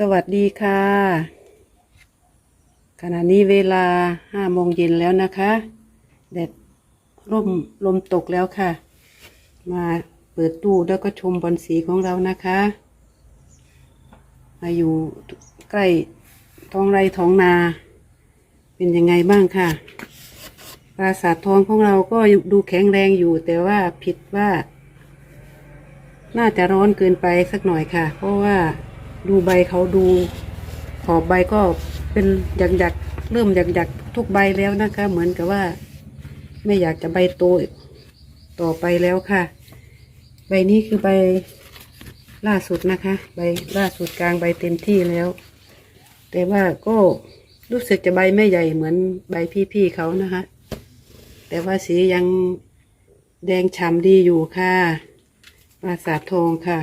สวัสดีค่ะ ขณะนี้เวลาห้าโมงเย็นแล้วนะคะแดดร่มลมตกแล้วค่ะ มาเปิดตู้แล้วก็ชมบอลสีของเรานะคะ มาอยู่ใกล้ท้องไร่ท้องนา เป็นยังไงบ้างค่ะ ปราสาททองของเราก็ดูแข็งแรงอยู่ แต่ว่าผิดว่า น่าจะร้อนเกินไปสักหน่อยค่ะ เพราะว่า ดูใบเขาดูขอบใบก็เป็นหยักหยักเริ่มหยักหยักทุกใบแล้วนะคะ เหมือนกับว่า ไม่อยากจะใบโตต่อไปแล้วค่ะ ใบนี้คือใบล่าสุดนะคะ ใบล่าสุดกลางใบเต็มที่แล้ว แต่ว่าก็รู้สึกจะใบไม่ใหญ่เหมือนใบพี่ๆเขานะคะ แต่ว่าสียังแดงฉ่ำดีอยู่ค่ะปราสาททองค่ะ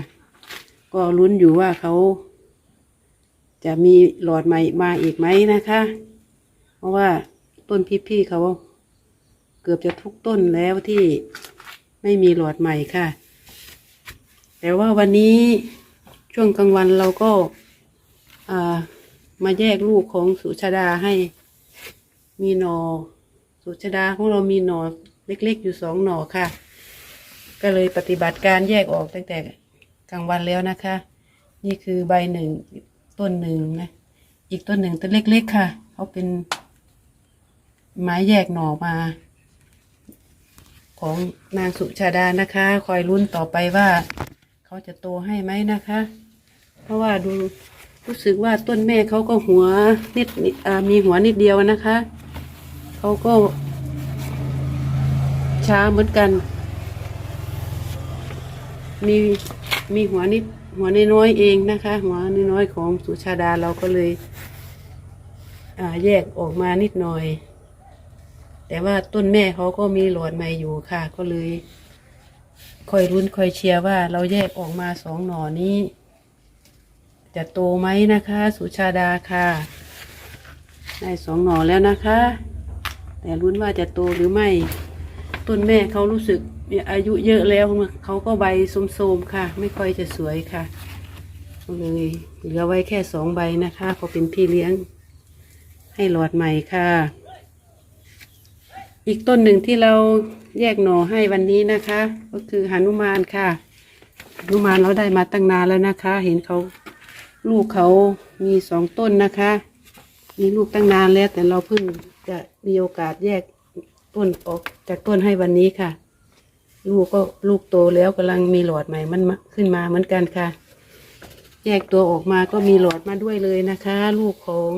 ก็ลุ้นอยู่ว่าเขา จะมีหลอดใหม่มาอีกไหมนะคะ เพราะว่าต้นพี่ๆเขาเกือบจะทุกต้นแล้วที่ไม่มีหลอดใหม่ค่ะ แต่ว่าวันนี้ช่วงกลางวันเราก็ามาแยกลูกของสุชาดาให้มีหนอ สุชาดาของเรามีหนอเล็กๆอยู่สองหนอค่ะ ก็เลยปฏิบัติการแยกออกตั้งแต่กลางวันแล้วนะคะ นี่คือใบหนึ่ง ต้นหนึ่งนะ อีกต้นหนึ่งต้นเล็กๆค่ะ เขาเป็นไม้แยกหน่อมา ของนางสุชาดานะคะ คอยรุ่นต่อไปว่า เขาจะโตให้ไหมนะคะ เพราะว่าดูรู้สึกว่าต้นแม่เขาก็หัวนิดมีหัวนิดเดียวนะคะเขาก็ช้าเหมือนกัน มีมีหัวนิด หัวน้อยๆเองนะคะ หัวน้อยๆของสุชาดาเราก็เลยแยกออกมานิดหน่อย แต่ว่าต้นแม่เขาก็มีหลอดใหม่อยู่ค่ะ ก็เลยคอยรุ้นคอยเชียร์ว่าเราแยกออกมาสองหน่อนี้ จะโตไหมนะคะ สุชาดาค่ะได้สองหน่อแล้วนะคะ แต่รุ้นว่าจะโตหรือไม่ ต้นแม่เขารู้สึกอายุเยอะแล้วเขาก็ใบโสมๆค่ะ ไม่ค่อยจะสวยค่ะเลยเหลือไว้แค่สองใบนะคะเพอเป็นพี่เลี้ยง ให้หลอดใหม่ค่ะ อีกต้นหนึ่งที่เราแยกหน่อให้วันนี้นะคะ ก็คือหานุมานค่ะหนุมานเราได้มาตั้งนานแล้วนะคะ เห็นเขาลูกเขามีสองต้นนะคะ มีลูกตั้งนานแล้วแต่เราเพิ่งจะมีโอกาสแยก ต้นออกจากต้นให้วันนี้ค่ะ ลูกก็ลูกโตแล้วกำลังมีหลอดใหม่มันขึ้นมาเหมือนกันค่ะ แยกตัวออกมาก็มีหลอดมาด้วยเลยนะคะ ลูกของ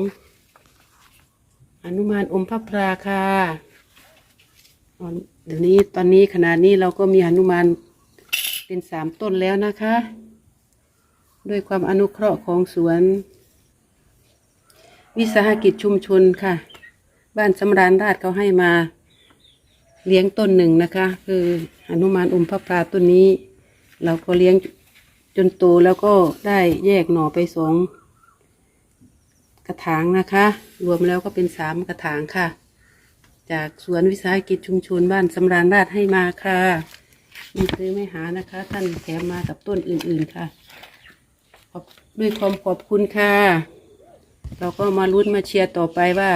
อนุมานอมพระพราค่ะเดี๋ยวนี้ตอนนี้ขนาดนี้เราก็มีอนุมานเป็นสามต้นแล้วนะคะ ด้วยความอนุเคราะห์ของสวน วิสาหกิจชุมชนค่ะ บ้านสำราญราชเขาให้มา เลี้ยงต้นหนึ่งนะคะ คืออนุมานอมพระพราต้นนี้ เราก็เลี้ยงจนโตแล้วก็ได้แยกหน่อไปสองกระถางนะคะ รวมแล้วก็เป็นสามกระถางค่ะ จากสวนวิสาหกิจชุมชนบ้านสำราญราชให้มาค่ะมีซื้อไม่หานะคะ ท่านแถมมากับต้นอื่นๆค่ะขอบด้วยความขอบคุณค่ะ เราก็มาลุ้นมาเชียร์ต่อไปว่า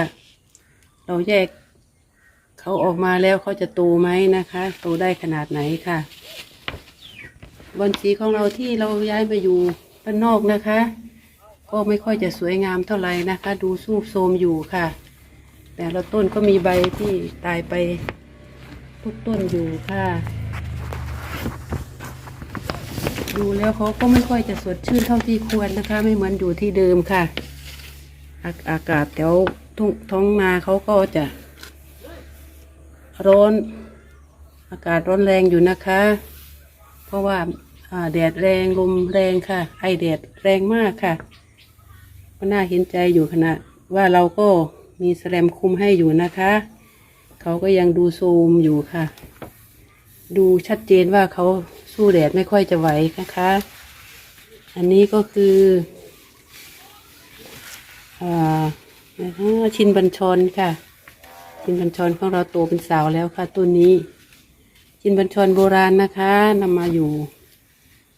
เราแยก เขาออกมาแล้วเขาจะโตไหมนะคะโตได้ขนาดไหนค่ะ บอนสีของเราที่เราย้ายมาอยู่ด้านนอกนะคะ ก็ไม่ค่อยจะสวยงามเท่าไหร่นะคะ ดูสูบโทมอยู่ค่ะ แต่ละต้นก็มีใบที่ตายไปทุกต้นอยู่ค่ะ ดูแล้วเขาก็ไม่ค่อยจะสดชื่นเท่าที่ควรนะคะ ไม่เหมือนอยู่ที่เดิมค่ะ อากาศแถวท้องนาเขาก็จะ ร้อน อากาศร้อนแรงอยู่นะคะ เพราะว่าแดดแรงลมแรงค่ะ ไอแดดแรงมากค่ะก็น่าเห็นใจอยู่ขณะว่าเราก็มีแสลมคุมให้อยู่นะคะ เขาก็ยังดูโซมอยู่ค่ะ ดูชัดเจนว่าเขาสู้แดดไม่ค่อยจะไหวนะคะ อันนี้ก็คืออ่าชินบัญชรค่ะ ชินบัญชรของเราโตเป็นสาวแล้วค่ะต้นนี้ชินบัญชรโบราณนะคะนำมาอยู่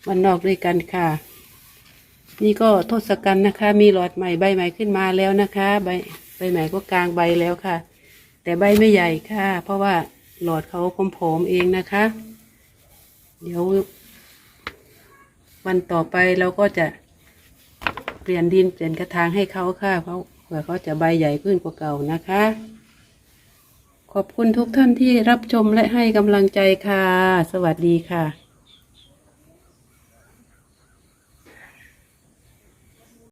บ้านนอกด้วยกันค่ะ นี่ก็ทศกัณฐ์นะคะ มีหลอดใหม่ใบใหม่ขึ้นมาแล้วนะคะ ใบใบใหม่ก็กลางใบแล้วค่ะ แต่ใบไม่ใหญ่ค่ะ เพราะว่าหลอดเขาผอมๆเองนะคะ เดี๋ยววันต่อไปเราก็จะเปลี่ยนดินเปลี่ยนกระถางให้เขาค่ะเพราะเผื่อเขาจะใบใหญ่ขึ้นกว่าเก่านะคะ ขอบคุณทุกท่านที่รับชมและให้กำลังใจค่ะ สวัสดีค่ะ